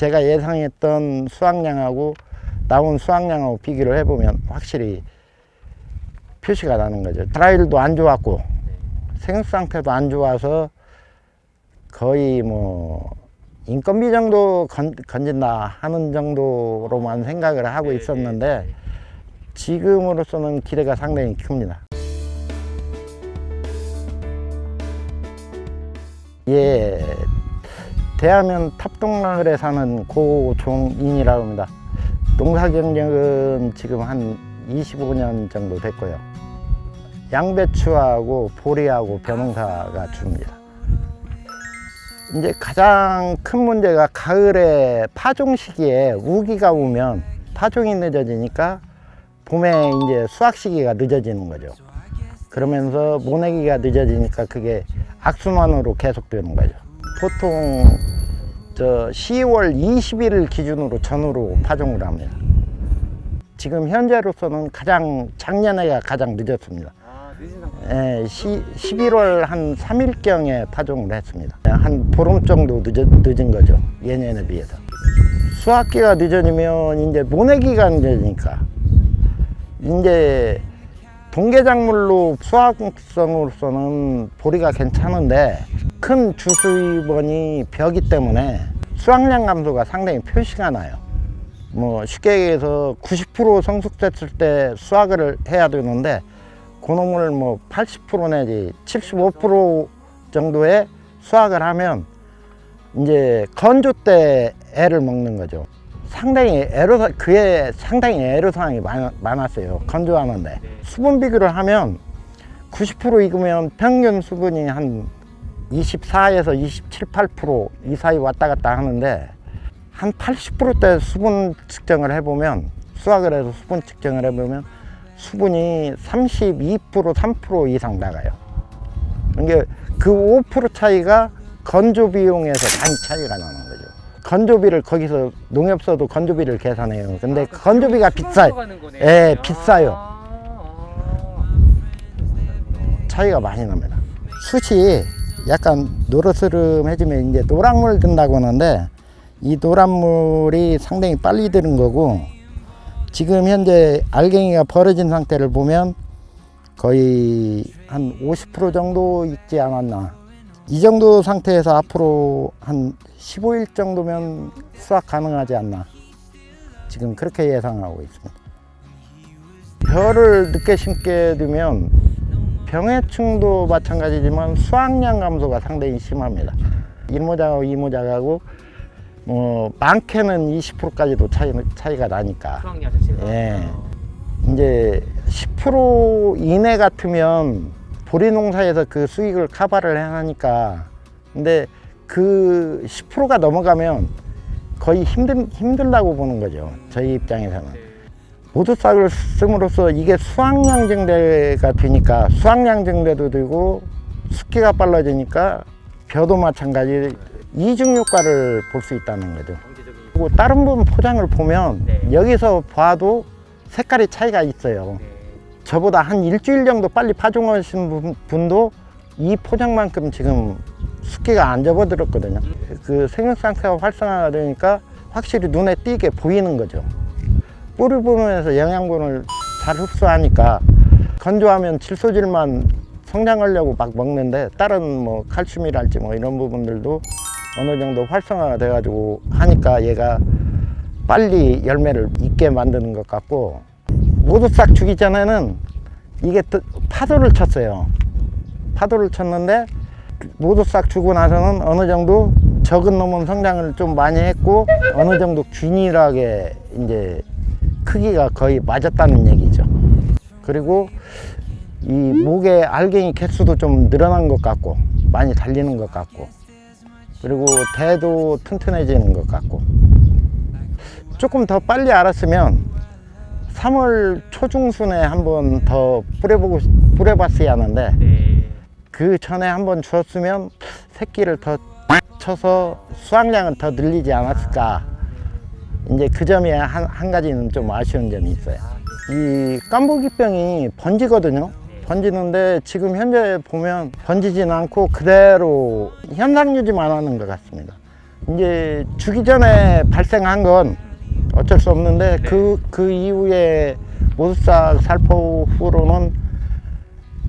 제가 예상했던 수확량하고 나온 수확량하고 비교를 해보면 확실히 표시가 나는 거죠. 드라일도 안 좋았고 생육 상태도 안 좋아서 거의 뭐 인건비 정도 건, 건진다 하는 정도로만 생각을 하고 있었는데 지금으로서는 기대가 상당히 큽니다. 예, 대하면 탑동마을에 사는 고종인이라고 합니다. 농사 경력은 지금 한 25년 정도 됐고요. 양배추하고 보리하고 벼농사가 줍니다. 이제 가장 큰 문제가 가을에 파종 시기에 우기가 오면 파종이 늦어지니까 봄에 이제 수확 시기가 늦어지는 거죠. 그러면서 모내기가 늦어지니까 그게 악순환으로 계속되는 거죠. 보통 저 10월 20일을 기준으로 전후로 파종을 합니다. 지금 현재로서는 가장 작년에가 가장 늦었습니다. 아, 늦은 상태. 예, 시, 11월 한 3일경에 파종을 했습니다. 한 보름 정도 늦어, 늦은 거죠. 예년에 비해서. 수확기가 늦어지면 이제 모내기가 늦어지니까 이제 동계작물로 수확성으로서는 보리가 괜찮은데 큰 주수입원이 벼기 때문에 수확량 감소가 상당히 표시가 나요. 뭐 쉽게 얘기해서 90% 성숙됐을 때 수확을 해야 되는데 그놈을 뭐 80% 내지 75% 정도의 수확을 하면 이제 건조 때 애를 먹는 거죠. 상당히 애로 그에 상당히 애로사항이 많, 많았어요. 건조하는데 수분 비교를 하면 90% 익으면 평균 수분이 한 24에서 27, 8%이 사이 왔다 갔다 하는데 한 80%대 수분 측정을 해보면 수확을 해서 수분 측정을 해보면 수분이 32% 3% 이상 나가요. 그러니까 그5% 차이가 건조 비용에서 많이 차이가 나는 거죠. 건조비를 거기서 농협서도 건조비를 계산해요. 근데 아, 건조비가 비싸요. 예, 비싸요. 아, 차이가 많이 납니다. 숯이 약간 노릇스름해지면 이제 노란물 든다고 하는데 이 노란물이 상당히 빨리 드는 거고 지금 현재 알갱이가 벌어진 상태를 보면 거의 한 50% 정도 익지 않았나. 이 정도 상태에서 앞으로 한 15일 정도면 수확 가능하지 않나. 지금 그렇게 예상하고 있습니다. 벼를 늦게 심게 되면 병해충도 마찬가지지만 수확량 감소가 상당히 심합니다. 일모작하고 이모작하고 뭐 많게는 20%까지도 차이, 차이가 나니까 수확량 자체가. 예. 이제 10% 이내 같으면 보리 농사에서 그 수익을 커버를 하니까 근데 그 10%가 넘어가면 거의 힘들, 힘들다고 보는 거죠. 저희 입장에서는. 네. 모두 싹을 씀으로써 이게 수확량 증대가 되니까 수확량 증대도 되고 습기가 빨라지니까 벼도 마찬가지 이중 효과를 볼 수 있다는 거죠. 그리고 다른 분 포장을 보면 네. 여기서 봐도 색깔이 차이가 있어요. 네. 저보다 한 일주일 정도 빨리 파종하신 분- 분도 이 포장만큼 지금 습기가 안 접어들었거든요. 그 생육 상태가 활성화가 되니까 확실히 눈에 띄게 보이는 거죠. 뿌리 부분에서 영양분을 잘 흡수하니까 건조하면 질소질만 성장하려고 막 먹는데 다른 뭐 칼슘이랄지 뭐 이런 부분들도 어느 정도 활성화가 돼가지고 하니까 얘가 빨리 열매를 익게 만드는 것 같고 모두 싹 주기 전에는 이게 또 파도를 쳤어요. 파도를 쳤는데 모두 싹 주고 나서는 어느 정도 적은 놈은 성장을 좀 많이 했고 어느 정도 균일하게 이제 크기가 거의 맞았다는 얘기죠. 그리고 이 목의 알갱이 개수도 좀 늘어난 것 같고 많이 달리는 것 같고 그리고 대도 튼튼해지는 것 같고 조금 더 빨리 알았으면 3월 초중순에 한번 더 뿌려보고 싶- 뿌려봤어야 하는데 네. 그 전에 한번 주었으면 새끼를 더 쳐서 수확량은 더 늘리지 않았을까 이제 그 점이 한, 한 가지는 좀 아쉬운 점이 있어요. 이 깜보기병이 번지거든요? 번지는데 지금 현재 보면 번지진 않고 그대로 현상 유지만 하는 것 같습니다. 이제 주기 전에 발생한 건 어쩔 수 없는데 그, 그 이후에 모두싹 살포 후로는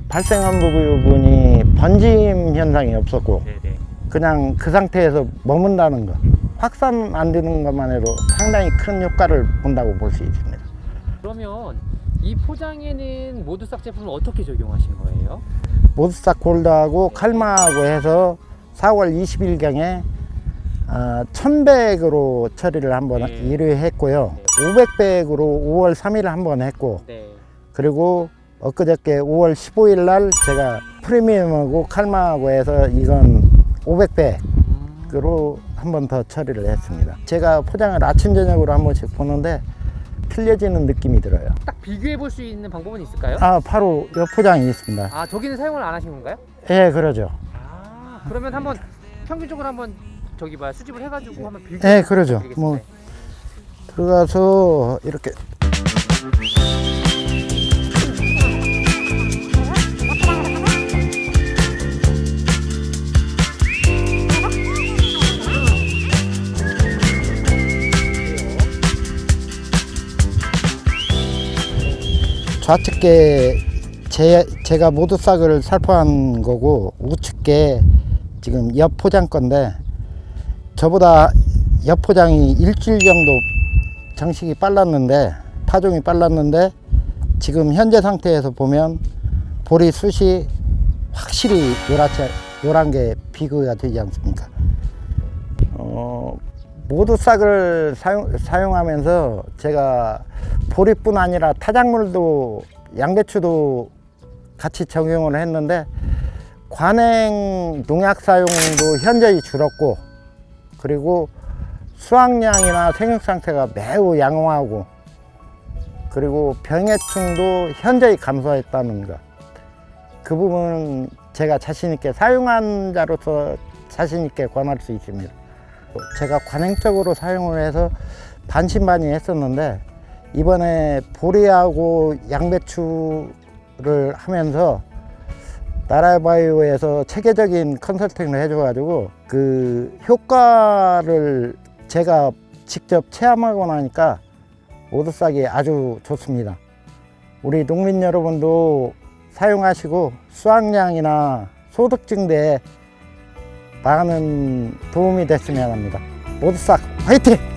발생한 부분이 번짐 현상이 없었고 네네. 그냥 그 상태에서 머문다는 거 확산 안 되는 것만 해도 상당히 큰 효과를 본다고 볼 수 있습니다. 그러면 이 포장에는 모두싹 제품을 어떻게 적용하신 거예요? 모두싹 골드하고 칼마하고 해서 4월 20일경에 어, 1000백으로 처리를 한번 네. 1회 했고요. 500백으로 5월 3일 한번 했고 네. 그리고 엊그저께 5월 15일 날 제가 프리미엄하고 칼마하고 해서 이건 500백으로 음, 한 번 더 처리를 했습니다. 제가 포장을 아침 저녁으로 한 번씩 보는데 틀려지는 느낌이 들어요. 딱 비교해 볼 수 있는 방법은 있을까요? 아 바로 옆 포장이 있습니다. 아 저기는 사용을 안 하신 건가요? 예, 그러죠. 아 그러면 한번 평균적으로 한번 저기 뭐야 수집을 해가지고 한번 비교. 예, 그러죠. 뭐 들어가서 이렇게 좌측에 제, 제가 모두 싹을 살포한 거고 우측에 지금 옆 포장 건데 저보다 옆 포장이 일주일 정도 정식이 빨랐는데 파종이 빨랐는데 지금 현재 상태에서 보면 보리 숱이 확실히 요랗게 요란 게 비교가 되지 않습니까? 어, 모두 싹을 사용, 사용 하면서 제가 보리뿐 아니라 타작물도 양배추도 같이 적용을 했는데 관행 농약 사용도 현저히 줄었고 그리고 수확량이나 생육 상태가 매우 양호하고 그리고 병해충도 현저히 감소했다는 것. 그 부분은 제가 자신 있게 사용한 자로서 자신 있게 권할 수 있습니다. 제가 관행적으로 사용을 해서 반신반의 했었는데 이번에 보리하고 양배추를 하면서 나라바이오에서 체계적인 컨설팅을 해줘가지고 그 효과를 제가 직접 체험하고 나니까 오드싹이 아주 좋습니다. 우리 농민 여러분도 사용하시고 수확량이나 소득 증대에 많은 도움이 됐으면 합니다. 오드싹 화이팅!